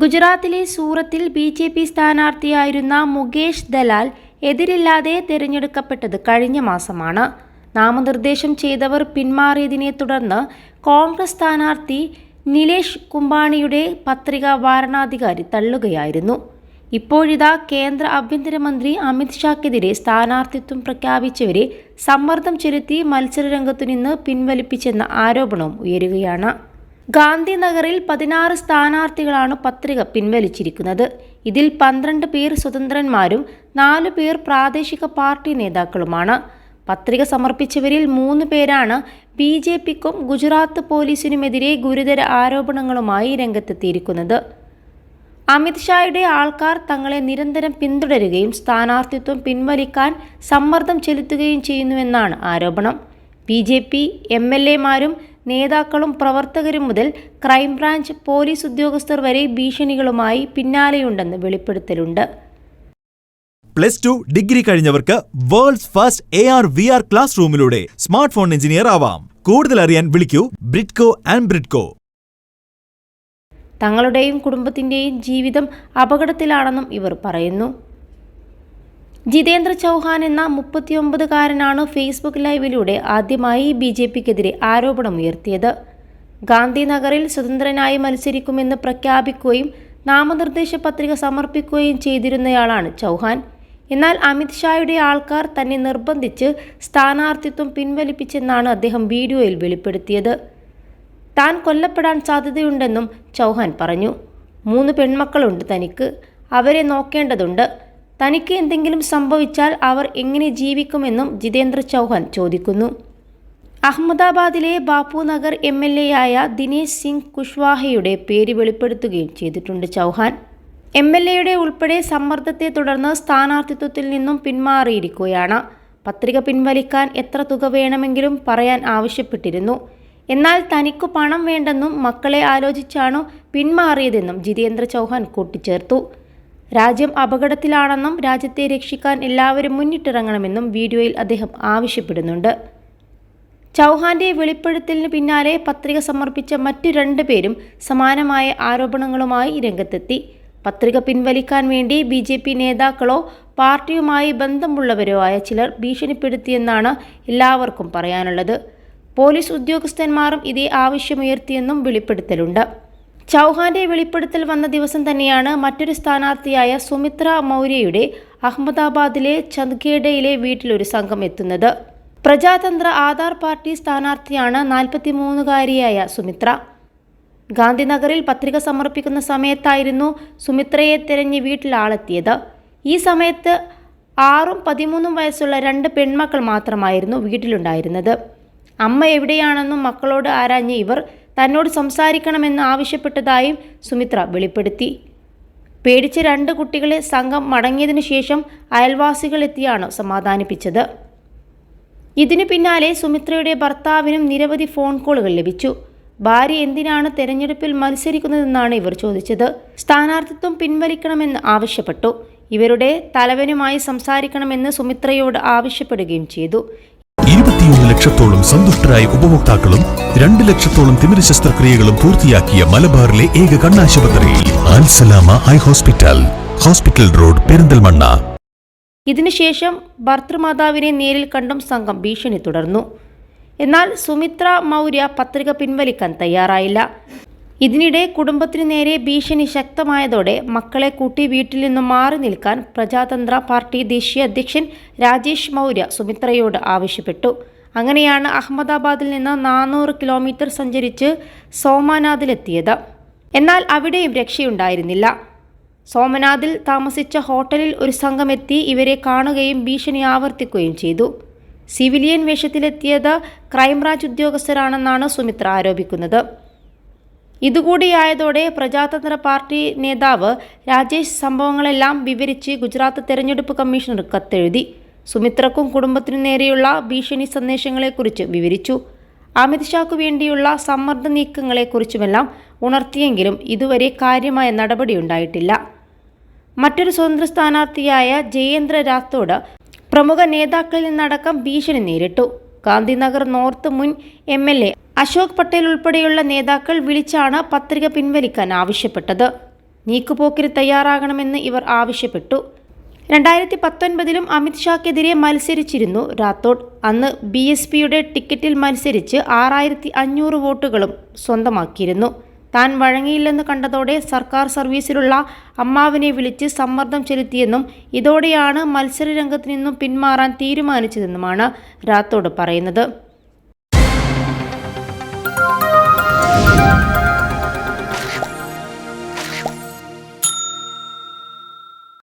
ഗുജറാത്തിലെ സൂറത്തിൽ B J P സ്ഥാനാർത്ഥിയായിരുന്ന മുകേഷ് ദലാൽ എതിരില്ലാതെ തിരഞ്ഞെടുക്കപ്പെട്ടത് കഴിഞ്ഞ മാസമാണ്. നാമനിർദ്ദേശം ചെയ്തവർ പിന്മാറിയതിനെ തുടർന്ന് കോൺഗ്രസ് സ്ഥാനാർത്ഥി നിലേഷ് കുംബാണിയുടെ പത്രിക വാരണാധികാരി തള്ളുകയായിരുന്നു. ഇപ്പോഴിതാ കേന്ദ്ര ആഭ്യന്തരമന്ത്രി അമിത്ഷാക്കെതിരെ സ്ഥാനാർത്ഥിത്വം പ്രഖ്യാപിച്ചവരെ സമ്മർദ്ദം ചെലുത്തി മത്സരരംഗത്തു നിന്ന് പിൻവലിപ്പിച്ചെന്ന ആരോപണവും ഉയരുകയാണ്. ഗാന്ധിനഗറിൽ പതിനാറ് സ്ഥാനാർത്ഥികളാണ് പത്രിക പിൻവലിച്ചിരിക്കുന്നത്. ഇതിൽ പന്ത്രണ്ട് പേർ സ്വതന്ത്രന്മാരും നാലു പേർ പ്രാദേശിക പാർട്ടി നേതാക്കളുമാണ്. പത്രിക സമർപ്പിച്ചവരിൽ മൂന്ന് പേരാണ് ബി ജെ പിക്കും ഗുജറാത്ത് പോലീസിനുമെതിരെ ഗുരുതര ആരോപണങ്ങളുമായി രംഗത്തെത്തിയിരിക്കുന്നത്. അമിത്ഷായുടെ ആൾക്കാർ തങ്ങളെ നിരന്തരം പിന്തുടരുകയും സ്ഥാനാർത്ഥിത്വം പിൻവലിക്കാൻ സമ്മർദ്ദം ചെലുത്തുകയും ചെയ്യുന്നുവെന്നാണ് ആരോപണം. B J P M L എമാരും നേതാക്കളും പ്രവർത്തകരും മുതൽ ക്രൈംബ്രാഞ്ച് പോലീസ് ഉദ്യോഗസ്ഥർ വരെ ഭീഷണികളുമായി പിന്നാലെയുണ്ടെന്ന് വെളിപ്പെടുത്തലുണ്ട്. Plus two degree കഴിഞ്ഞവർക്ക് world's first A R V R class റൂമിലൂടെ smart phone engineer ആവാം. കൂടുതൽ അറിയാൻ വിളിക്കൂ ബ്രിഡ്കോ ആൻഡ് ബ്രിഡ്കോ തങ്ങളുടെയും കുടുംബത്തിന്റെയും ജീവിതം അപകടത്തിലാണെന്നും ഇവർ പറയുന്നു. ജിതേന്ദ്ര ചൗഹാൻ എന്ന മുപ്പത്തിയൊമ്പതുകാരനാണ് ഫേസ്ബുക്ക് ലൈവിലൂടെ ആദ്യമായി ബി ജെ പിക്കെതിരെ ആരോപണമുയർത്തിയത്. ഗാന്ധിനഗറിൽ സ്വതന്ത്രനായി മത്സരിക്കുമെന്ന് പ്രഖ്യാപിക്കുകയും നാമനിർദ്ദേശ പത്രിക സമർപ്പിക്കുകയും ചെയ്തിരുന്നയാളാണ് ചൗഹാൻ. എന്നാൽ അമിത് ഷായുടെ ആൾക്കാർ തന്നെ നിർബന്ധിച്ച് സ്ഥാനാർത്ഥിത്വം പിൻവലിപ്പിച്ചെന്നാണ് അദ്ദേഹം വീഡിയോയിൽ വെളിപ്പെടുത്തിയത്. താൻ കൊല്ലപ്പെടാൻ സാധ്യതയുണ്ടെന്നും ചൗഹാൻ പറഞ്ഞു. മൂന്ന് പെൺമക്കളുണ്ട് തനിക്ക്. അവരെ നോക്കേണ്ടതുണ്ട്. തനിക്ക് എന്തെങ്കിലും സംഭവിച്ചാൽ അവർ എങ്ങനെ ജീവിക്കുമെന്നും ജിതേന്ദ്ര ചൗഹാൻ ചോദിക്കുന്നു. അഹമ്മദാബാദിലെ Bapu Nagar M L A ആയ ദിനേശ് സിംഗ് കുഷ്വാഹയുടെ പേര് വെളിപ്പെടുത്തുകയും ചെയ്തിട്ടുണ്ട് ചൗഹാൻ. എം എൽ എയുടെ ഉൾപ്പെടെ സമ്മർദ്ദത്തെ തുടർന്ന് സ്ഥാനാർത്ഥിത്വത്തിൽ നിന്നും പിന്മാറിയിരിക്കുകയാണ്. പത്രിക പിൻവലിക്കാൻ എത്ര തുക വേണമെങ്കിലും പറയാൻ ആവശ്യപ്പെട്ടിരുന്നു. എന്നാൽ തനിക്ക് പണം വേണ്ടെന്നും മക്കളെ ആലോചിച്ചാണോ പിന്മാറിയതെന്നും ജിതേന്ദ്ര ചൗഹാൻ കൂട്ടിച്ചേർത്തു. രാജ്യം അപകടത്തിലാണെന്നും രാജ്യത്തെ രക്ഷിക്കാൻ എല്ലാവരും മുന്നിട്ടിറങ്ങണമെന്നും വീഡിയോയിൽ അദ്ദേഹം ആവശ്യപ്പെടുന്നുണ്ട്. ചൗഹാന്റെ വെളിപ്പെടുത്തലിന് പിന്നാലെ പത്രിക സമർപ്പിച്ച മറ്റു രണ്ട് പേരും സമാനമായ ആരോപണങ്ങളുമായി രംഗത്തെത്തി. പത്രിക പിൻവലിക്കാൻ വേണ്ടി ബി ജെ പി നേതാക്കളോ പാർട്ടിയുമായി ബന്ധമുള്ളവരോ ആയ ചിലർ ഭീഷണിപ്പെടുത്തിയെന്നാണ് എല്ലാവർക്കും പറയാനുള്ളത്. പോലീസ് ഉദ്യോഗസ്ഥന്മാരും ഇതേ ആവശ്യമുയർത്തിയെന്നും വെളിപ്പെടുത്തലുണ്ട്. ചൗഹാന്റെ വെളിപ്പെടുത്തൽ വന്ന ദിവസം തന്നെയാണ് മറ്റൊരു സ്ഥാനാർത്ഥിയായ സുമിത്ര മൗര്യയുടെ അഹമ്മദാബാദിലെ ചന്ദ്ഗേഡയിലെ വീട്ടിലൊരു സംഘം എത്തുന്നത്. പ്രജാതന്ത്ര ആധാർ പാർട്ടി സ്ഥാനാർത്ഥിയാണ് നാൽപ്പത്തിമൂന്നുകാരിയായ സുമിത്ര. ഗാന്ധിനഗറിൽ പത്രിക സമർപ്പിക്കുന്ന സമയത്തായിരുന്നു സുമിത്രയെ തിരഞ്ഞ് വീട്ടിൽ ആളെത്തിയത്. ഈ സമയത്ത് ആറും പതിമൂന്നും വയസ്സുള്ള രണ്ട് പെൺമക്കൾ മാത്രമായിരുന്നു വീട്ടിലുണ്ടായിരുന്നത്. അമ്മ എവിടെയാണെന്നും മക്കളോട് ആരാഞ്ഞ് ഇവർ തന്നോട് സംസാരിക്കണമെന്ന് ആവശ്യപ്പെട്ടതായും സുമിത്ര വെളിപ്പെടുത്തി. പേടിച്ച രണ്ട് കുട്ടികളെ സംഘം മടങ്ങിയതിനു ശേഷം അയൽവാസികൾ എത്തിയാണ് സമാധാനിപ്പിച്ചത്. ഇതിനു പിന്നാലെ സുമിത്രയുടെ ഭർത്താവിനും നിരവധി ഫോൺ കോളുകൾ ലഭിച്ചു. ഭാര്യ എന്തിനാണ് തെരഞ്ഞെടുപ്പിൽ മത്സരിക്കുന്നതെന്നാണ് ഇവർ ചോദിച്ചത്. സ്ഥാനാർത്ഥിത്വം പിൻവലിക്കണമെന്ന് ആവശ്യപ്പെട്ടു. ഇവരുടെ തലവനുമായി സംസാരിക്കണമെന്ന് സുമിത്രയോട് ആവശ്യപ്പെടുകയും ചെയ്തു. ഇരുപത്തിയൊന്ന് ലക്ഷത്തോളം സന്തുഷ്ടരായ ഉപഭോക്താക്കളും രണ്ട് ലക്ഷത്തോളം തിമിര ശസ്ത്രക്രിയകളും പൂർത്തിയാക്കിയ മലബാറിലെ ഏക കണ്ണാശുപത്രി Al Salama eye hospital hospital road Perinthalmanna. ഇതിനുശേഷം ഭർത്തൃമാതാവിനെ നേരിൽ കണ്ടും സംഘം ഭീഷണി തുടർന്നു. എന്നാൽ സുമിത്ര മൗര്യ പത്രിക പിൻവലിക്കാൻ തയ്യാറായില്ല. ഇതിനിടെ കുടുംബത്തിനു നേരെ ഭീഷണി ശക്തമായതോടെ മക്കളെ കൂട്ടി വീട്ടിൽ നിന്നും മാറി നിൽക്കാൻ പ്രജാതന്ത്ര പാർട്ടി ദേശീയ അധ്യക്ഷൻ രാജേഷ് മൗര്യ സുമിത്രയോട് ആവശ്യപ്പെട്ടു. അങ്ങനെയാണ് അഹമ്മദാബാദിൽ നിന്ന് നാനൂറ് കിലോമീറ്റർ സഞ്ചരിച്ച് സോമനാഥിലെത്തിയത്. എന്നാൽ അവിടെയും രക്ഷയുണ്ടായിരുന്നില്ല. സോമനാഥിൽ താമസിച്ച ഹോട്ടലിൽ ഒരു സംഘമെത്തി ഇവരെ കാണുകയും ഭീഷണി ആവർത്തിക്കുകയും ചെയ്തു. സിവിലിയൻ വേഷത്തിലെത്തിയത് ക്രൈംബ്രാഞ്ച് ഉദ്യോഗസ്ഥരാണെന്നാണ് സുമിത്ര ആരോപിക്കുന്നത്. ഇതുകൂടിയായതോടെ പ്രജാതന്ത്ര പാർട്ടി നേതാവ് രാജേഷ് സംഭവങ്ങളെല്ലാം വിവരിച്ച് ഗുജറാത്ത് തെരഞ്ഞെടുപ്പ് കമ്മീഷണർ കത്തെഴുതി. സുമിത്രക്കും കുടുംബത്തിനു നേരെയുള്ള ഭീഷണി സന്ദേശങ്ങളെക്കുറിച്ച് വിവരിച്ചു. അമിത് ഷാക്കു വേണ്ടിയുള്ള സമ്മർദ്ദ നീക്കങ്ങളെക്കുറിച്ചുമെല്ലാം ഉണർത്തിയെങ്കിലും ഇതുവരെ കാര്യമായ നടപടിയുണ്ടായിട്ടില്ല. മറ്റൊരു സ്വതന്ത്ര സ്ഥാനാർത്ഥിയായ ജയേന്ദ്ര രാത്തോഡ് പ്രമുഖ നേതാക്കളിൽ നിന്നടക്കം ഭീഷണി നേരിട്ടു. ഗാന്ധിനഗർ നോർത്ത് മുൻ M L A Ashok Patel ഉൾപ്പെടെയുള്ള നേതാക്കൾ വിളിച്ചാണ് പത്രിക പിൻവലിക്കാൻ ആവശ്യപ്പെട്ടത്. നീക്കുപോക്കിന് തയ്യാറാകണമെന്ന് ഇവർ ആവശ്യപ്പെട്ടു. രണ്ടായിരത്തി പത്തൊൻപതിലും അമിത്ഷാക്കെതിരെ മത്സരിച്ചിരുന്നു റാത്തോഡ് അന്ന് ബി എസ് പിയുടെ ടിക്കറ്റിൽ മത്സരിച്ച് ആറായിരത്തി അഞ്ഞൂറ് വോട്ടുകളും സ്വന്തമാക്കിയിരുന്നു. താൻ വഴങ്ങിയില്ലെന്ന് കണ്ടതോടെ സർക്കാർ സർവീസിലുള്ള അമ്മാവിനെ വിളിച്ച് സമ്മർദ്ദം ചെലുത്തിയെന്നും ഇതോടെയാണ് മത്സരരംഗത്ത് നിന്നും പിന്മാറാൻ തീരുമാനിച്ചതെന്നുമാണ് റാത്തോഡ് പറയുന്നത്.